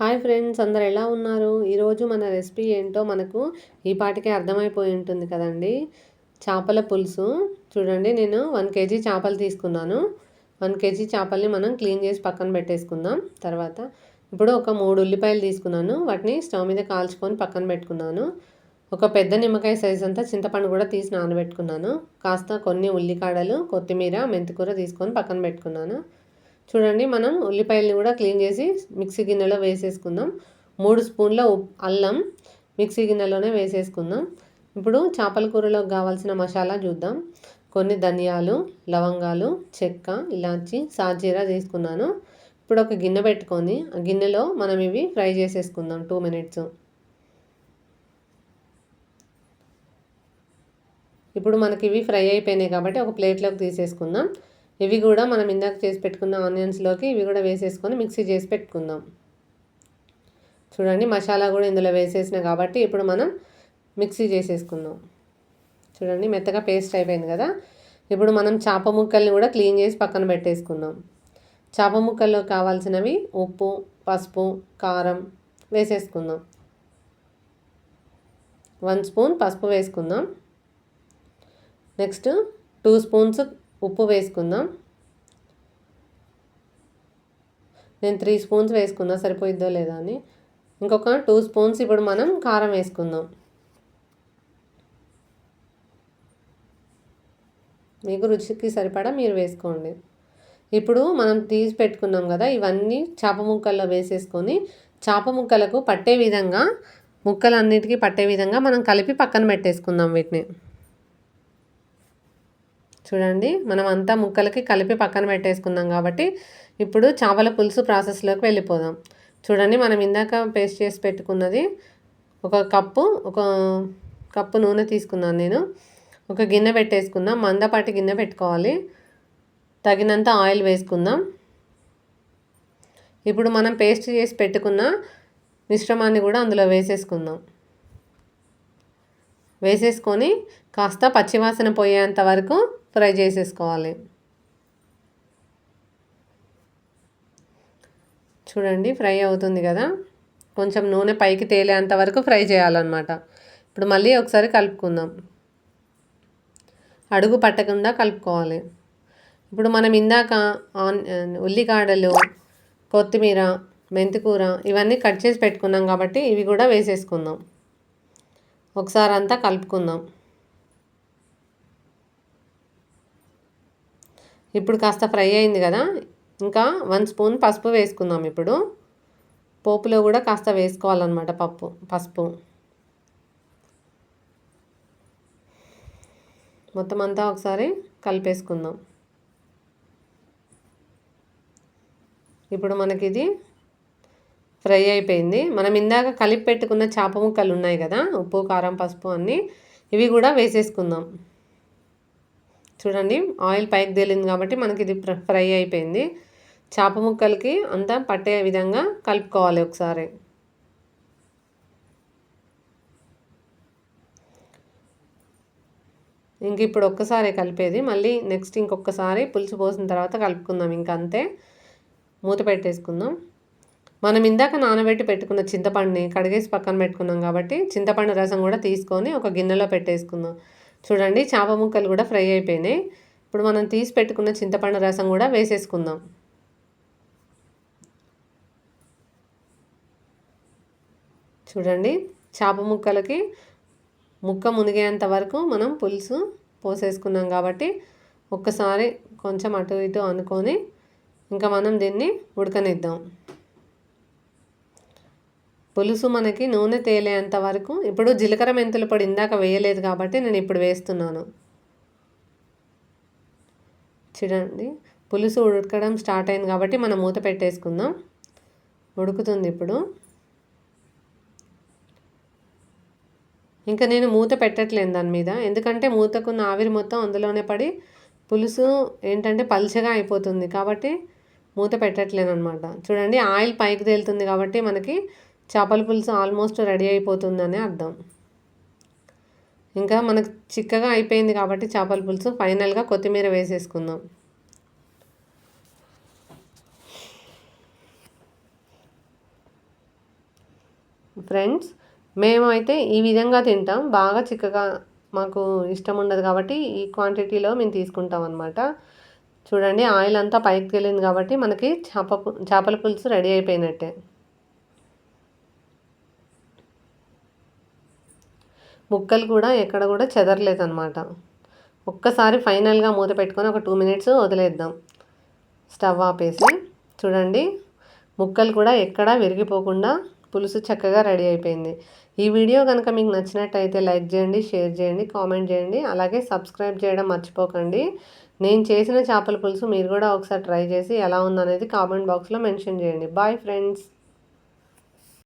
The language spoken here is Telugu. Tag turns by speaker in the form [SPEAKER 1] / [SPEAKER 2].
[SPEAKER 1] హాయ్ ఫ్రెండ్స్ అందరు ఎలా ఉన్నారు? ఈరోజు మన రెసిపీ ఏంటో మనకు ఈ పాటికే అర్థమైపోయి ఉంటుంది కదండి. చేపల పులుసు. చూడండి నేను వన్ కేజీ చేపలు తీసుకున్నాను. వన్ కేజీ చేపల్ని మనం క్లీన్ చేసి పక్కన పెట్టేసుకుందాం. తర్వాత ఇప్పుడు ఒక మూడు ఉల్లిపాయలు తీసుకున్నాను. వాటిని స్టవ్ మీద కాల్చుకొని పక్కన పెట్టుకున్నాను. ఒక పెద్ద నిమ్మకాయ సైజ్ అంతా చింతపండు కూడా తీసి నానబెట్టుకున్నాను. కాస్త కొన్ని ఉల్లికాడలు కొత్తిమీర మెంతికూర తీసుకొని పక్కన పెట్టుకున్నాను. చూడండి మనం ఉల్లిపాయలని కూడా క్లీన్ చేసి మిక్సీ గిన్నెలో వేసేసుకుందాం. మూడు స్పూన్ల అల్లం మిక్సీ గిన్నెలోనే వేసేసుకుందాం. ఇప్పుడు చేపల కూరలో కావాల్సిన మసాలా చూద్దాం. కొన్ని ధనియాలు లవంగాలు చెక్క ఇలాచి సాజీరా తీసుకున్నాను. ఇప్పుడు ఒక గిన్నె పెట్టుకొని ఆ గిన్నెలో మనం ఇవి ఫ్రై చేసేసుకుందాం టూ మినిట్స్. ఇప్పుడు మనకి ఇవి ఫ్రై అయిపోయినాయి కాబట్టి ఒక ప్లేట్లోకి తీసేసుకుందాం. ఇవి కూడా మనం ఇందాక చేసి పెట్టుకున్న ఆనియన్స్లోకి ఇవి కూడా వేసేసుకొని మిక్సీ చేసి పెట్టుకుందాం. చూడండి మసాలా కూడా ఇందులో వేసేసిన కాబట్టి ఇప్పుడు మనం మిక్సీ చేసేసుకుందాం. చూడండి మెత్తగా పేస్ట్ అయిపోయింది కదా. ఇప్పుడు మనం చేప ముక్కల్ని కూడా క్లీన్ చేసి పక్కన పెట్టేసుకుందాం. చేప ముక్కల్లో కావాల్సినవి ఉప్పు పసుపు కారం వేసేసుకుందాం. వన్ స్పూన్ పసుపు వేసుకుందాం. నెక్స్ట్ టూ స్పూన్స్ ఉప్పు వేసుకుందాం. నేను త్రీ స్పూన్స్ వేసుకున్నా సరిపోయిద్దో లేదా అని. ఇంకొక టూ స్పూన్స్ ఇప్పుడు మనం కారం వేసుకుందాం. మీకు రుచికి సరిపడా మీరు వేసుకోండి. ఇప్పుడు మనం తీసి పెట్టుకున్నాం కదా ఇవన్నీ చేప ముక్కల్లో వేసేసుకొని చేప ముక్కలకు పట్టే విధంగా ముక్కలన్నిటికీ పట్టే విధంగా మనం కలిపి పక్కన పెట్టేసుకుందాం వీటిని. చూడండి మనం అంతా ముక్కలకి కలిపి పక్కన పెట్టేసుకుందాం కాబట్టి ఇప్పుడు చేపల పులుసు ప్రాసెస్లోకి వెళ్ళిపోదాం. చూడండి మనం ఇందాక పేస్ట్ చేసి పెట్టుకున్నది ఒక కప్పు ఒక కప్పు నూనె తీసుకున్నాను నేను. ఒక గిన్నె పెట్టేసుకుందాం మందపాటి గిన్నె పెట్టుకోవాలి. తగినంత ఆయిల్ వేసుకుందాం. ఇప్పుడు మనం పేస్ట్ చేసి పెట్టుకున్న మిశ్రమాన్ని కూడా అందులో వేసేసుకుందాం. వేసేసుకొని కాస్త పచ్చివాసన పోయేంత వరకు ఫ్రై చేసేసుకోవాలి. చూడండి ఫ్రై అవుతుంది కదా. కొంచెం నూనె పైకి తేలేంత వరకు ఫ్రై చేయాలన్నమాట. ఇప్పుడు మళ్ళీ ఒకసారి కలుపుకుందాం. అడుగు పట్టకుండా కలుపుకోవాలి. ఇప్పుడు మనం ఇందాక ఆన్ ఉల్లికాడలు కొత్తిమీర మెంతికూర ఇవన్నీ కట్ చేసి పెట్టుకున్నాం కాబట్టి ఇవి కూడా వేసేసుకుందాం. ఒకసారి అంతా కలుపుకుందాం. ఇప్పుడు కాస్త ఫ్రై అయింది కదా ఇంకా వన్ స్పూన్ పసుపు వేసుకుందాం ఇప్పుడు. పోపులో కూడా కాస్త వేసుకోవాలన్నమాట పప్పు పసుపు. మొత్తం అంతా ఒకసారి కలిపేసుకుందాం. ఇప్పుడు మనకి ఇది ఫ్రై అయిపోయింది. మనం ఇందాక కలిపి పెట్టుకున్న చేప ముక్కలు ఉన్నాయి కదా ఉప్పు కారం పసుపు అన్నీ ఇవి కూడా వేసేసుకుందాం. చూడండి ఆయిల్ పైకి తేలింది కాబట్టి మనకి ఇది ఫ్రై అయిపోయింది. చేప ముక్కలకి అంతా పట్టే విధంగా కలుపుకోవాలి ఒకసారి. ఇంక ఇప్పుడు ఒక్కసారి కలిపేది. మళ్ళీ నెక్స్ట్ ఇంకొకసారి పులుసు పోసిన తర్వాత కలుపుకుందాం. ఇంక అంతే. మూత పెట్టేసుకుందాం. మనం ఇందాక నానబెట్టి పెట్టుకున్న చింతపండుని కడిగేసి పక్కన పెట్టుకున్నాం కాబట్టి చింతపండు రసం కూడా తీసుకొని ఒక గిన్నెలో పెట్టేసుకుందాం. చూడండి చేప ముక్కలు కూడా ఫ్రై అయిపోయినాయి. ఇప్పుడు మనం తీసి పెట్టుకున్న చింతపండు రసం కూడా వేసేసుకుందాం. చూడండి చేప ముక్కలకి ముక్క మునిగేంత వరకు మనం పులుసు పోసేసుకున్నాం కాబట్టి ఒక్కసారి కొంచెం అటు ఇటు అనుకొని ఇంకా మనం దీన్ని ఉడకనిద్దాం. పులుసు మనకి నూనె తేలేంత వరకు ఇప్పుడు జీలకర్ర మెంతుల పొడి ఇందాక వేయలేదు కాబట్టి నేను ఇప్పుడు వేస్తున్నాను. చూడండి పులుసు ఉడకడం స్టార్ట్ అయింది కాబట్టి మనం మూత పెట్టేసుకుందాం. ఉడుకుతుంది ఇప్పుడు. ఇంకా నేను మూత పెట్టట్లేను దాని మీద ఎందుకంటే మూతకున్న ఆవిరి మొత్తం అందులోనే పడి పులుసు ఏంటంటే పల్చగా అయిపోతుంది కాబట్టి మూత పెట్టట్లేను అనమాట చూడండి ఆయిల్ పైకి తేలుతుంది కాబట్టి మనకి చేపల పులుసు ఆల్మోస్ట్ రెడీ అయిపోతుందని అర్థం. ఇంకా మనకు చిక్కగా అయిపోయింది కాబట్టి చేపల పులుసు ఫైనల్గా కొత్తిమీర వేసేసుకుందాం. ఫ్రెండ్స్ మేమైతే ఈ విధంగా తింటాం. బాగా చిక్కగా మాకు ఇష్టం ఉండదు కాబట్టి ఈ క్వాంటిటీలో మేము తీసుకుంటాం అనమాట చూడండి ఆయిల్ అంతా పైకి తెలింది కాబట్టి మనకి చేప చేపల పులుసు రెడీ అయిపోయినట్టే. ముక్కలు కూడా ఎక్కడ కూడా చెదరలేదన్నమాట. ఒక్కసారి ఫైనల్గా మూత పెట్టుకొని ఒక టూ మినిట్స్ వదిలేద్దాం. స్టవ్ ఆపేసి చూడండి ముక్కలు కూడా ఎక్కడా విరిగిపోకుండా పులుసు చక్కగా రెడీ అయిపోయింది. ఈ వీడియో కనుక మీకు నచ్చినట్టయితే లైక్ చేయండి షేర్ చేయండి కామెంట్ చేయండి అలాగే సబ్స్క్రైబ్ చేయడం మర్చిపోకండి. నేను చేసిన చేపల పులుసు మీరు కూడా ఒకసారి ట్రై చేసి ఎలా ఉందనేది కామెంట్ బాక్స్లో మెన్షన్ చేయండి. Boy friends!